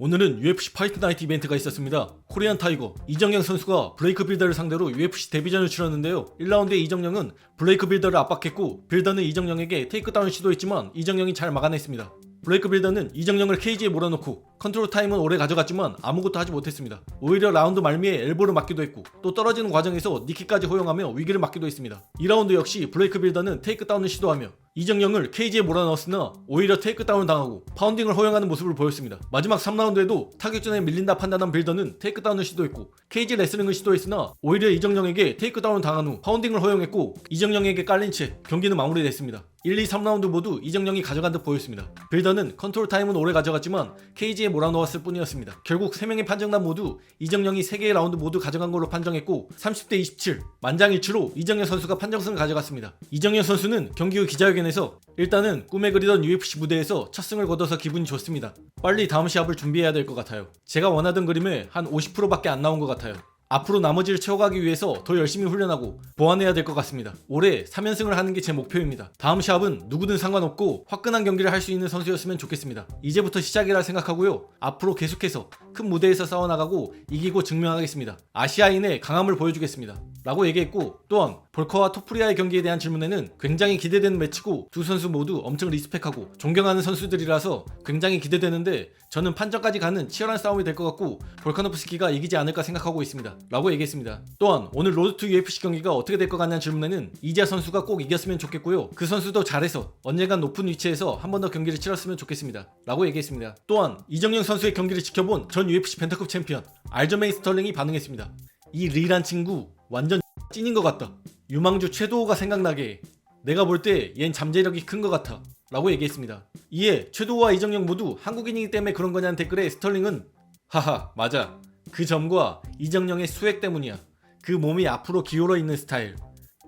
오늘은 UFC 파이트 나이트 이벤트가 있었습니다. 코리안 타이거 이정영 선수가 브레이크 빌더를 상대로 UFC 데뷔전을 치렀는데요. 1라운드에 이정영은 브레이크 빌더를 압박했고 빌더는 이정영에게 테이크다운 시도했지만 이정영이 잘 막아냈습니다. 브레이크 빌더는 이정영을 케이지에 몰아넣고 컨트롤 타임은 오래 가져갔지만 아무것도 하지 못했습니다. 오히려 라운드 말미에 엘보를 맞기도 했고 또 떨어지는 과정에서 니키까지 허용하며 위기를 맞기도 했습니다. 2라운드 역시 브레이크 빌더는 테이크다운을 시도하며 이정영을 케이지에 몰아넣었으나 오히려 테이크다운을 당하고 파운딩을 허용하는 모습을 보였습니다. 마지막 3라운드에도 타격전에 밀린다 판단한 빌더는 테이크다운을 시도했고 케이지 레슬링을 시도했으나 오히려 이정영에게 테이크다운을 당한 후 파운딩을 허용했고 이정영에게 깔린 채 경기는 마무리됐습니다. 1, 2, 3라운드 모두 이정영이 가져간 듯 보였습니다. 빌더는 컨트롤 타임은 오래 가져갔지만 케이지에 몰아넣었을 뿐이었습니다. 결국 3명의 판정단 모두 이정영이 3개의 라운드 모두 가져간 걸로 판정했고 30대 27 만장일치로 이정영 선수가 판정승을 가져갔습니다. 이정영 선수는 경기 후 기자회견에서 일단은 꿈에 그리던 UFC 무대에서 첫 승을 거둬서 기분이 좋습니다. 빨리 다음 시합을 준비해야 될 것 같아요. 제가 원하던 그림의 한 50%밖에 안 나온 것 같아요. 앞으로 나머지를 채워가기 위해서 더 열심히 훈련하고 보완해야 될 것 같습니다. 올해 3연승을 하는 게 제 목표입니다. 다음 시합은 누구든 상관없고 화끈한 경기를 할 수 있는 선수였으면 좋겠습니다. 이제부터 시작이라 생각하고요. 앞으로 계속해서 큰 무대에서 싸워나가고 이기고 증명하겠습니다. 아시아인의 강함을 보여주겠습니다. 라고 얘기했고 또한 볼커와 토프리아의 경기에 대한 질문에는 굉장히 기대되는 매치고 두 선수 모두 엄청 리스펙하고 존경하는 선수들이라서 굉장히 기대되는데 저는 판정까지 가는 치열한 싸움이 될 것 같고 볼카노프스키가 이기지 않을까 생각하고 있습니다. 라고 얘기했습니다. 또한 오늘 로드 투 UFC 경기가 어떻게 될 것 같냐는 질문에는 이지아 선수가 꼭 이겼으면 좋겠고요. 그 선수도 잘해서 언젠간 높은 위치에서 한 번 더 경기를 치렀으면 좋겠습니다. 라고 얘기했습니다. 또한 이정영 선수의 경기를 지켜본 전 UFC 펜타급 챔피언 알저메인 스털링이 반응했습니다. 이 리란 친구 완전 찐인 것 같다. 유망주 최도호가 생각나게 해. 내가 볼 때 얜 잠재력이 큰 것 같아. 라고 얘기했습니다. 이에 최도호와 이정영 모두 한국인이기 때문에 그런 거냐는 댓글에 스털링은 하하 맞아. 그 점과 이정영의 수액 때문이야. 그 몸이 앞으로 기울어 있는 스타일.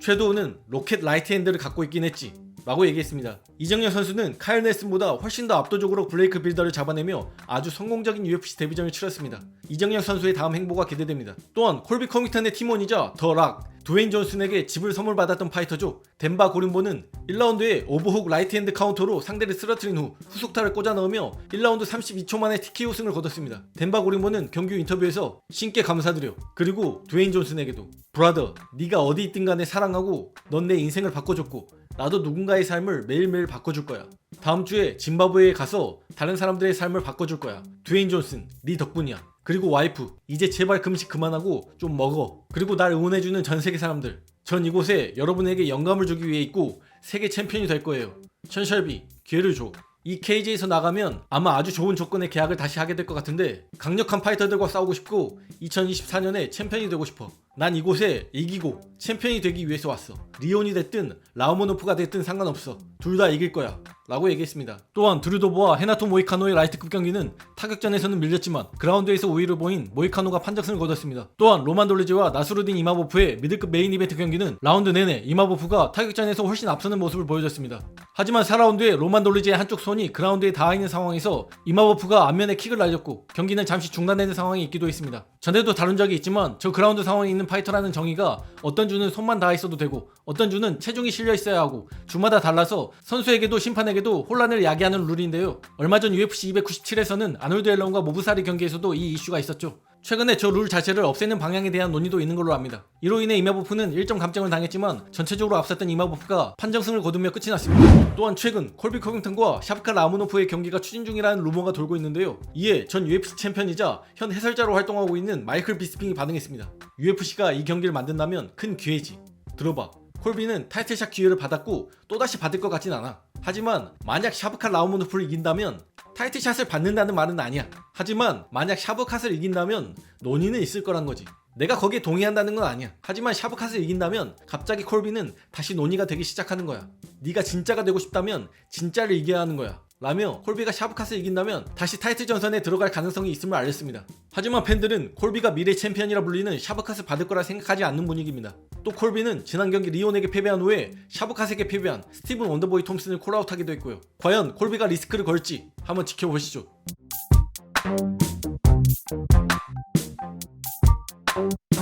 최도호는 로켓 라이트 핸드를 갖고 있긴 했지. 라고 얘기했습니다. 이정현 선수는 카일 넬슨보다 훨씬 더 압도적으로 브레이크 빌더를 잡아내며 아주 성공적인 UFC 데뷔전을 치렀습니다. 이정현 선수의 다음 행보가 기대됩니다. 또한 콜비 커밍턴의 팀원이자 더 락, 드웨인 존슨에게 집을 선물 받았던 파이터죠. 덴바 고린보는 1라운드에 오버훅 라이트 핸드 카운터로 상대를 쓰러뜨린 후 후속타를 꽂아 넣으며 1라운드 32초 만에 TKO 승을 거뒀습니다. 덴바 고린보는 경기 인터뷰에서 신께 감사드려. 그리고 드웨인 존슨에게도 브라더, 네가 어디 있든 간에 사랑하고 넌 내 인생을 바꿔줬고 나도 누군가의 삶을 매일매일 바꿔줄 거야. 다음 주에 짐바브웨에 가서 다른 사람들의 삶을 바꿔줄 거야. 드웨인 존슨, 네 덕분이야. 그리고 와이프, 이제 제발 금식 그만하고 좀 먹어. 그리고 날 응원해주는 전 세계 사람들. 전 이곳에 여러분에게 영감을 주기 위해 있고 세계 챔피언이 될 거예요. 천셜비, 기회를 줘. 이 케이지에서 나가면 아마 아주 좋은 조건의 계약을 다시 하게 될 것 같은데 강력한 파이터들과 싸우고 싶고 2024년에 챔피언이 되고 싶어. 난 이곳에 이기고 챔피언이 되기 위해서 왔어. 리온이 됐든 라우모노프가 됐든 상관없어. 둘 다 이길 거야. 라고 얘기했습니다. 또한 드루도보와 헤나토 모이카노의 라이트급 경기는 타격전에서는 밀렸지만 그라운드에서 우위를 보인 모이카노가 판정승을 거뒀습니다. 또한 로만 돌리지와 나스루딘 이마보프의 미드급 메인 이벤트 경기는 라운드 내내 이마보프가 타격전에서 훨씬 앞서는 모습을 보여줬습니다. 하지만 4라운드에 로만 돌리지의 한쪽 손이 그라운드에 닿아 있는 상황에서 이마보프가 앞면에 킥을 날렸고 경기는 잠시 중단되는 상황이 있기도 했습니다. 전에도 다룬 적이 있지만 저 그라운드 상황에 있는 파이터라는 정의가 어떤 주는 손만 닿아 있어도 되고 어떤 주는 체중이 실려 있어야 하고 주마다 달라서 선수에게도 심판에게도 혼란을 야기하는 룰인데요. 얼마 전 UFC 297에서는 아놀드 앨런과 모브사리 경기에서도 이 이슈가 있었죠. 최근에 저 룰 자체를 없애는 방향에 대한 논의도 있는 걸로 압니다. 이로 인해 이마보프는 1점 감점을 당했지만 전체적으로 앞섰던 이마보프가 판정승을 거두며 끝이 났습니다. 또한 최근 콜비 커빙턴과 샤프카 라무노프의 경기가 추진 중이라는 루머가 돌고 있는데요. 이에 전 UFC 챔피언이자 현 해설자로 활동하고 있는 마이클 비스핑이 반응했습니다. UFC가 이 경기를 만든다면 큰 기회지. 들어봐. 콜비는 타이틀샷 기회를 받았고 또다시 받을 것 같진 않아. 하지만 만약 샤브카 라우모노프를 이긴다면 타이틀샷을 받는다는 말은 아니야. 하지만 만약 샤브카스를 이긴다면 논의는 있을 거란 거지. 내가 거기에 동의한다는 건 아니야. 하지만 샤브카스를 이긴다면 갑자기 콜비는 다시 논의가 되기 시작하는 거야. 네가 진짜가 되고 싶다면 진짜를 이겨야 하는 거야. 라며 콜비가 샤브카스를 이긴다면 다시 타이틀 전선에 들어갈 가능성이 있음을 알렸습니다. 하지만 팬들은 콜비가 미래 챔피언이라 불리는 샤브카스 받을 거라 생각하지 않는 분위기입니다. 또 콜비는 지난 경기 리온에게 패배한 후에 샤브카스에게 패배한 스티븐 원더보이 톰슨을 콜아웃하기도 했고요. 과연 콜비가 리스크를 걸지 한번 지켜보시죠.